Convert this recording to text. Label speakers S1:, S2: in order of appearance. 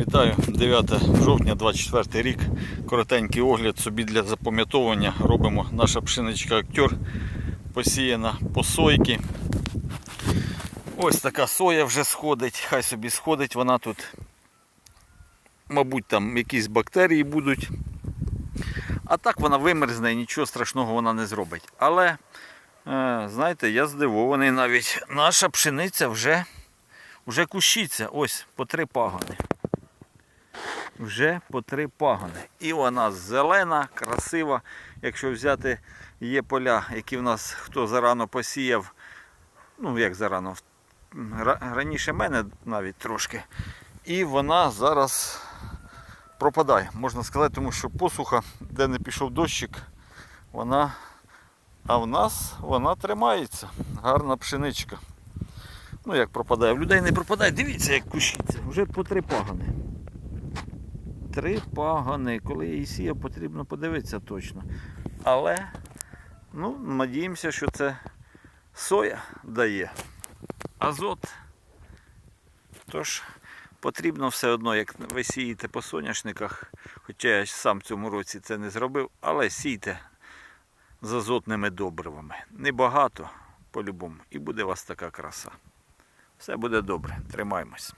S1: Вітаю, 9 жовтня, 24 рік. Коротенький огляд собі для запам'ятовування. Робимо наша пшеничка актер посіяна по сойки. Ось така соя вже сходить, хай собі сходить, вона тут, мабуть, там якісь бактерії будуть. А так вона вимерзне і нічого страшного вона не зробить. Але, е, знаєте, я здивований навіть. Наша пшениця вже, вже кущиться. Ось по три пагони вже по три пагони. І вона зелена, красива. Якщо взяти, є поля, які в нас хто зарано посіяв, ну як зарано, ра- раніше мене навіть трошки. І вона зараз пропадає, можна сказати, тому що посуха, де не пішов дощик, вона. А в нас вона тримається. Гарна пшеничка. Ну як пропадає, в людей не пропадає. Дивіться, як кущиться. Вже по три пагони. Три пагони. Коли її сіяв, потрібно подивитися точно. Але, ну, надіємося, що це соя дає. Азот. Тож потрібно все одно, як ви сієте по соняшниках, хоча я сам в цьому році це не зробив, але сійте з азотними добривами. Небагато, по-любому, і буде у вас така краса. Все буде добре, тримаємось.